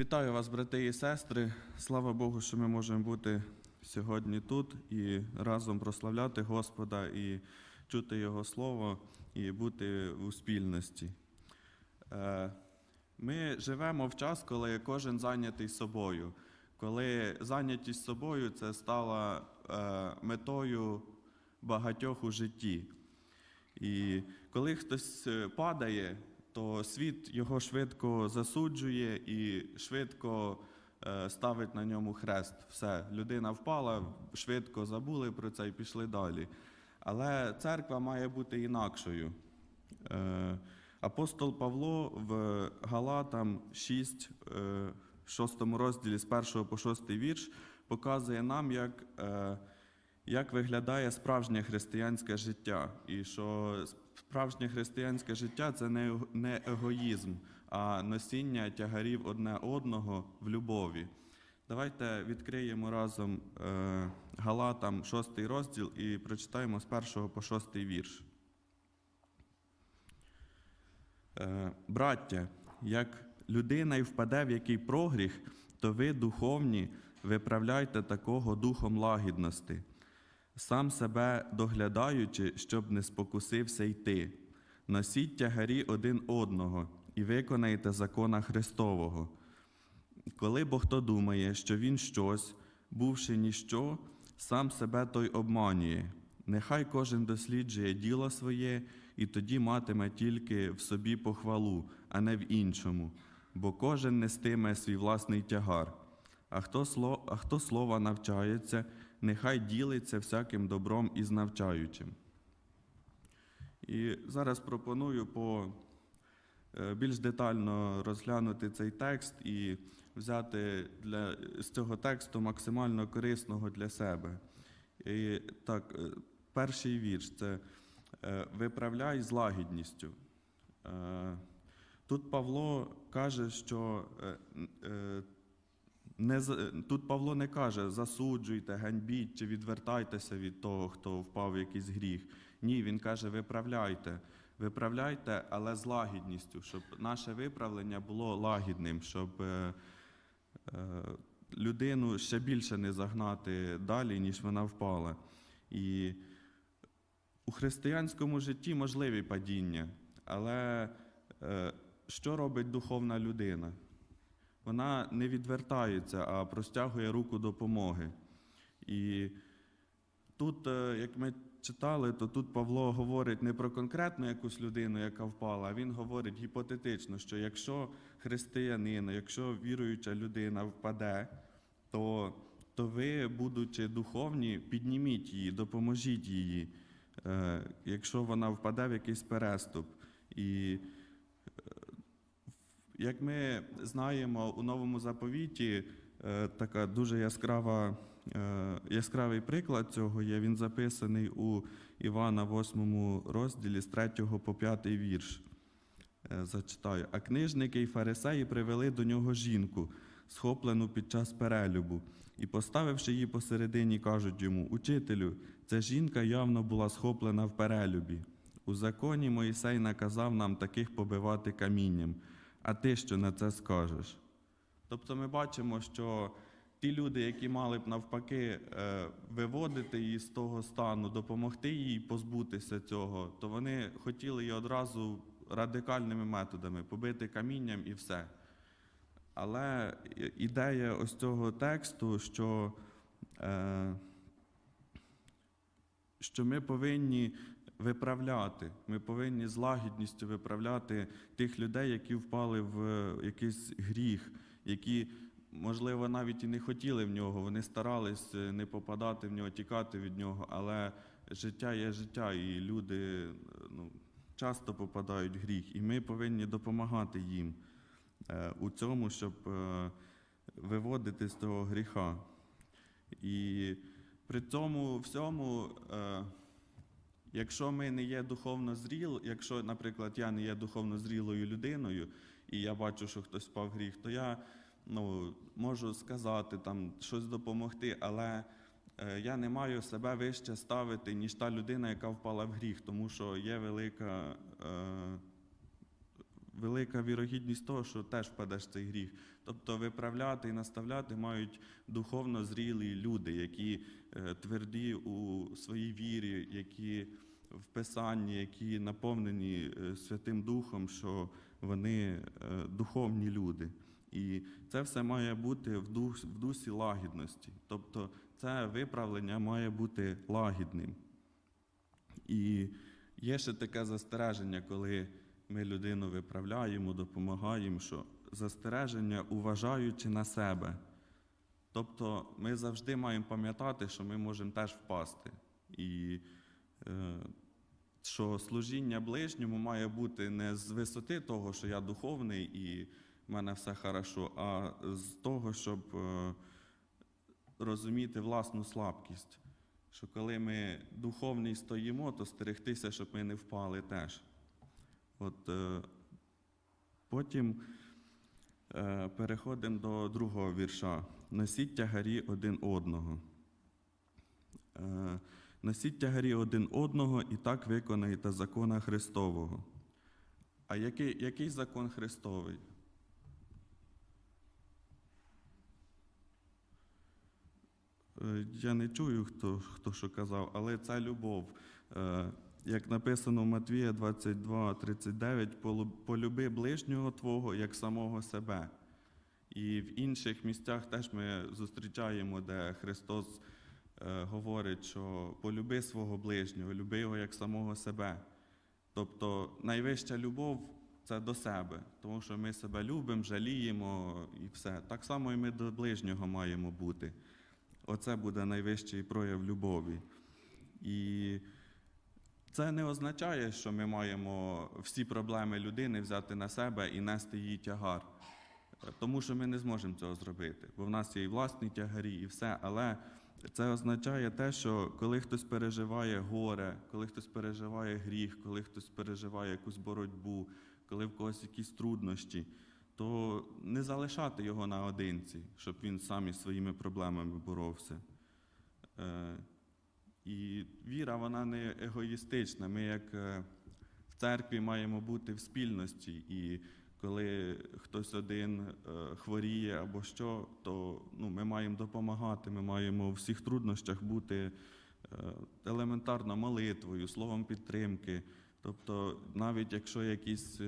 Вітаю вас, брати і сестри. Слава Богу, що ми можемо бути сьогодні тут і разом прославляти Господа і чути Його Слово і бути у спільності. Е, Ми живемо в час, коли кожен зайнятий собою. Коли зайнятість собою це стала е, метою багатьох у житті. І коли хтось е, падає, то світ його швидко засуджує і швидко е, ставить на ньому хрест. Все, людина впала, швидко забули про це і пішли далі. Але церква має бути інакшою. Е, Апостол Павло в Галатам 6, е, 6 розділі з 1 по 6 вірш показує нам, як, е, як виглядає справжнє християнське життя. І що справжнє християнське життя це не, егоїзм, а носіння тягарів одне одного в любові. Давайте відкриємо разом е, Галатам 6 розділ і прочитаємо з 1 по 6 вірш. Е, Браття, як людина й впаде в який прогріх, то ви, духовні, виправляйте такого духом лагідності, сам себе доглядаючи, щоб не спокусився йти. Носіть тягарі один одного і виконайте закона Христового. Коли бо хто думає, що він щось, бувши ніщо, сам себе той обманює. Нехай кожен досліджує діло своє, і тоді матиме тільки в собі похвалу, а не в іншому, бо кожен нестиме свій власний тягар. А хто, слова навчається, нехай ділиться всяким добром із навчаючим. І зараз пропоную по е, більш детально розглянути цей текст і взяти для, з цього тексту максимально корисного для себе. І так, е, перший вірш це е, виправляй з лагідністю. Тут Павло каже, що не, тут Павло не каже засуджуйте, ганьбіть чи відвертайтеся від того, хто впав в якийсь гріх. Ні, він каже, виправляйте. Виправляйте, але з лагідністю, щоб наше виправлення було лагідним, щоб е, е, людину ще більше не загнати далі, ніж вона впала. І у християнському житті можливі падіння, але е, що робить духовна людина? Вона не відвертається, а простягує руку допомоги. І тут, е, як ми читали, то тут Павло говорить не про конкретну якусь людину, яка впала, а він говорить гіпотетично, що якщо християнин, якщо віруюча людина впаде, то, то ви, будучи духовні, підніміть її, допоможіть її, е, якщо вона впаде в якийсь переступ. І як ми знаємо, у новому заповіті е, така дуже яскрава, е, яскравий приклад цього є. Він записаний у Івана 8 розділі з 3 по 5 вірш. Е, Зачитаю. А книжники й фарисеї привели до нього жінку, схоплену під час перелюбу, і, поставивши її посередині, кажуть йому: Учителю, ця жінка явно була схоплена в перелюбі. У законі Моїсей наказав нам таких побивати камінням. А ти що на це скажеш? Тобто ми бачимо, що ті люди, які мали б навпаки е, виводити її з того стану, допомогти їй позбутися цього, то вони хотіли її одразу радикальними методами побити камінням і все. Але ідея ось цього тексту, що, е, що ми повинні виправляти, ми повинні з лагідністю виправляти тих людей, які впали в якийсь гріх, які, можливо, навіть і не хотіли в нього, вони старались е, не попадати в нього, тікати від нього, але життя є життя, і люди е, ну, часто попадають в гріх, і ми повинні допомагати їм е, у цьому, щоб е, виводити з того гріха. І при цьому всьому, е, якщо ми не є духовно зріл, якщо, наприклад, я не є духовно зрілою людиною, і я бачу, що хтось впав гріх, то я ну, можу сказати, там, щось допомогти, але е, я не маю себе вище ставити, ніж та людина, яка впала в гріх, тому що є велика, е, велика вірогідність того, що теж впадеш в цей гріх. Тобто виправляти і наставляти мають духовно зрілі люди, які е, тверді у своїй вірі, які в Писанні, які наповнені е, Святим Духом, що вони е, духовні люди. І це все має бути в, дух, в дусі лагідності. Тобто це виправлення має бути лагідним. І є ще таке застереження, коли ми людину виправляємо, допомагаємо, що застереження, уважаючи на себе. Тобто ми завжди маємо пам'ятати, що ми можемо теж впасти. І е, що служіння ближньому має бути не з висоти того, що я духовний і в мене все хорошо, а з того, щоб е, розуміти власну слабкість. Що коли ми духовні стоїмо, то стерегтися, щоб ми не впали теж. От, е, потім е, переходимо до другого вірша. Носіть тягарі один одного. Е, Носіть тягарі один одного і так виконайте закона Христового. А який, який закон Христовий? Е, Я не чую, хто, хто що казав, але це любов. Як написано в Матвія 22, 39, полюби ближнього Твого як самого себе. І в інших місцях теж ми зустрічаємо, де Христос е, говорить, що полюби свого ближнього, люби його як самого себе. Тобто найвища любов це до себе, тому що ми себе любимо, жаліємо і все. Так само і ми до ближнього маємо бути. Оце буде найвищий прояв любові. І це не означає, що ми маємо всі проблеми людини взяти на себе і нести її тягар. Е, Тому що ми не зможемо цього зробити, бо в нас є і власні тягарі, і все. Але це означає те, що коли хтось переживає горе, коли хтось переживає гріх, коли хтось переживає якусь боротьбу, коли в когось якісь труднощі, то не залишати його наодинці, щоб він сам із своїми проблемами боровся. І віра, вона не егоїстична. Ми, як е, в церкві, маємо бути в спільності. І коли хтось один е, хворіє або що, то ну, ми маємо допомагати, ми маємо у всіх труднощах бути е, елементарно молитвою, словом підтримки. Тобто, навіть якщо якісь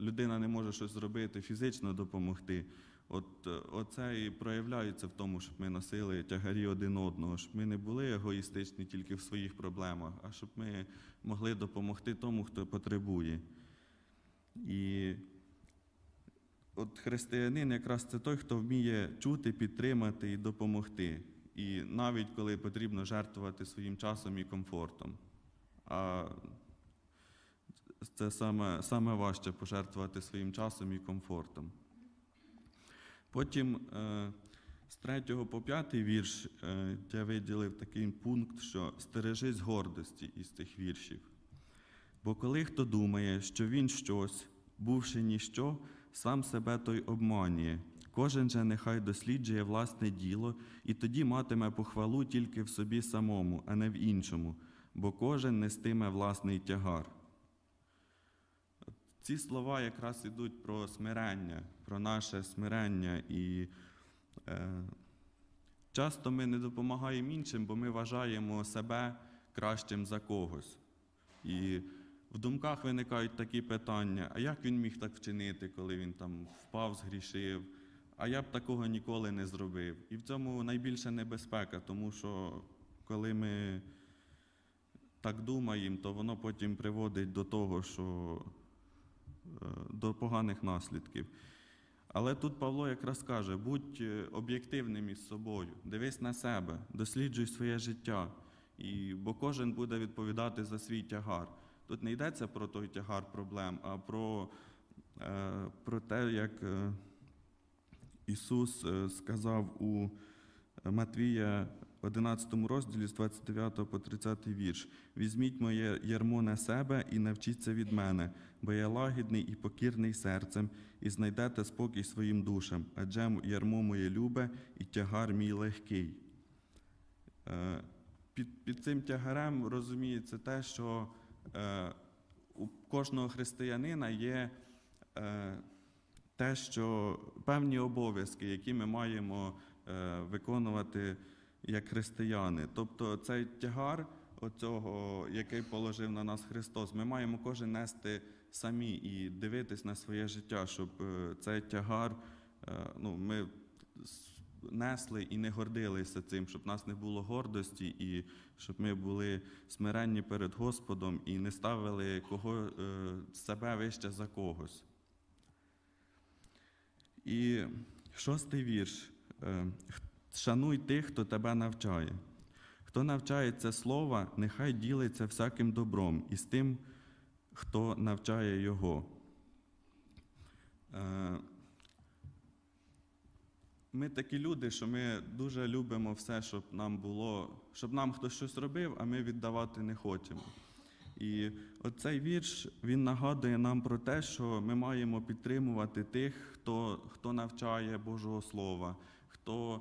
людина не може щось зробити, фізично допомогти, от е, оце і проявляється в тому, щоб ми носили тягарі один одного, щоб ми не були егоїстичні тільки в своїх проблемах, а щоб ми могли допомогти тому, хто потребує. І от християнин якраз це той, хто вміє чути, підтримати і допомогти. І навіть коли потрібно жертвувати своїм часом і комфортом. А це саме, саме важче пожертвувати своїм часом і комфортом. Потім е, з 3 по 5 вірш е, я виділив такий пункт, що стережись гордості із цих віршів. Бо коли хто думає, що він щось, бувши ніщо, сам себе той обманює. Кожен же нехай досліджує власне діло, і тоді матиме похвалу тільки в собі самому, а не в іншому, бо кожен нестиме власний тягар. Ці слова якраз ідуть про смирення, про наше смирення. І е, часто ми не допомагаємо іншим, бо ми вважаємо себе кращим за когось. І в думках виникають такі питання: а як він міг так вчинити, коли він там впав, згрішив? А я б такого ніколи не зробив. І в цьому найбільша небезпека, тому що коли ми так думаємо, то воно потім приводить до того, що до поганих наслідків. Але тут Павло якраз каже: будь е, об'єктивним із собою, дивись на себе, досліджуй своє життя, і, бо кожен буде відповідати за свій тягар. Тут не йдеться про той тягар проблем, а про, е, про те, як е, Ісус е, сказав у Матвія 11 розділі з 29 по 30 вірш. Візьміть моє ярмо на себе і навчіться від мене, бо я лагідний і покірний серцем, і знайдете спокій своїм душам, адже ярмо моє любе і тягар мій легкий. Е, Під, під цим тягарем розуміється те, що е, у кожного християнина є е, те, що певні обов'язки, які ми маємо виконувати як християни. Тобто цей тягар, оцього, який положив на нас Христос, ми маємо кожен нести самі і дивитись на своє життя, щоб е, цей тягар е, ну, ми несли і не гордилися цим, щоб нас не було гордості, і щоб ми були смиренні перед Господом і не ставили кого, е, себе вище за когось. І шостий вірш. Е, «Х- Шануй тих, хто тебе навчає. Хто навчається слова, нехай ділиться всяким добром і з тим, хто навчає його. Е, Ми такі люди, що ми дуже любимо все, щоб нам було, щоб нам хтось щось робив, а ми віддавати не хочемо. І оцей вірш він нагадує нам про те, що ми маємо підтримувати тих, хто, хто навчає Божого Слова, хто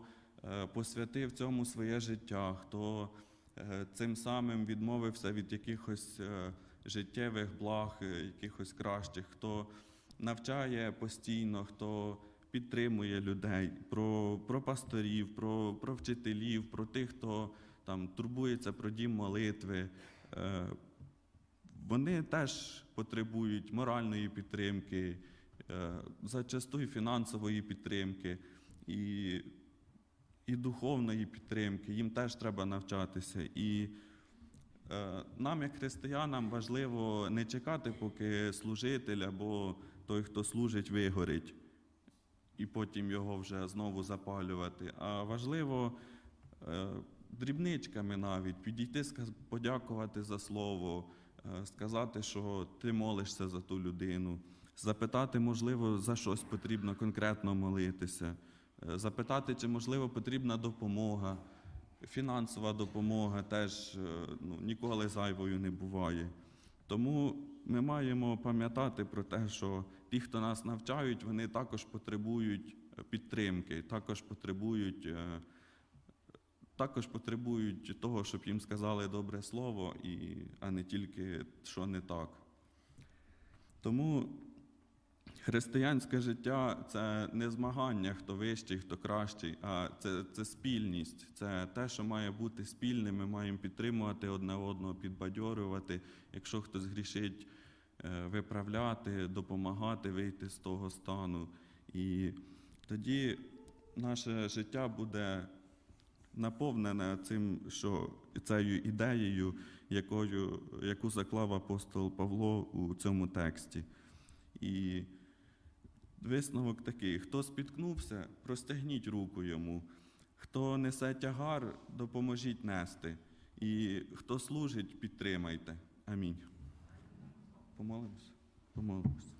посвятив цьому своє життя, хто е, цим самим відмовився від якихось е, життєвих благ, е, якихось кращих, хто навчає постійно, хто підтримує людей, про, про пасторів, про, про вчителів, про тих, хто там турбується про дім молитви. Е, вони теж потребують моральної підтримки, е, зачасту фінансової підтримки, і, і духовної підтримки. Їм теж треба навчатися. І е, нам, як християнам, важливо не чекати, поки служитель або той, хто служить, вигорить, і потім його вже знову запалювати. А важливо е, дрібничками навіть підійти, подякувати за слово, е, сказати, що ти молишся за ту людину, запитати, можливо, за щось потрібно конкретно молитися, запитати, чи можливо потрібна допомога. Фінансова допомога теж е, ну, ніколи зайвою не буває. Тому ми маємо пам'ятати про те, що ті, хто нас навчають, вони також потребують е, підтримки, також потребують, е, також потребують того, щоб їм сказали добре слово, і, а не тільки що не так. Тому християнське життя це не змагання, хто вищий, хто кращий, а це, це спільність, це те, що має бути спільним. Ми маємо підтримувати одне одного, підбадьорювати. Якщо хтось грішить, е, виправляти, допомагати вийти з того стану. І тоді наше життя буде наповнене цим, що цією ідеєю, якою, яку заклав апостол Павло у цьому тексті. І висновок такий: хто спіткнувся, простягніть руку йому, хто несе тягар, допоможіть нести. І хто служить, підтримайте. Амінь. Помолимось? Помолимось.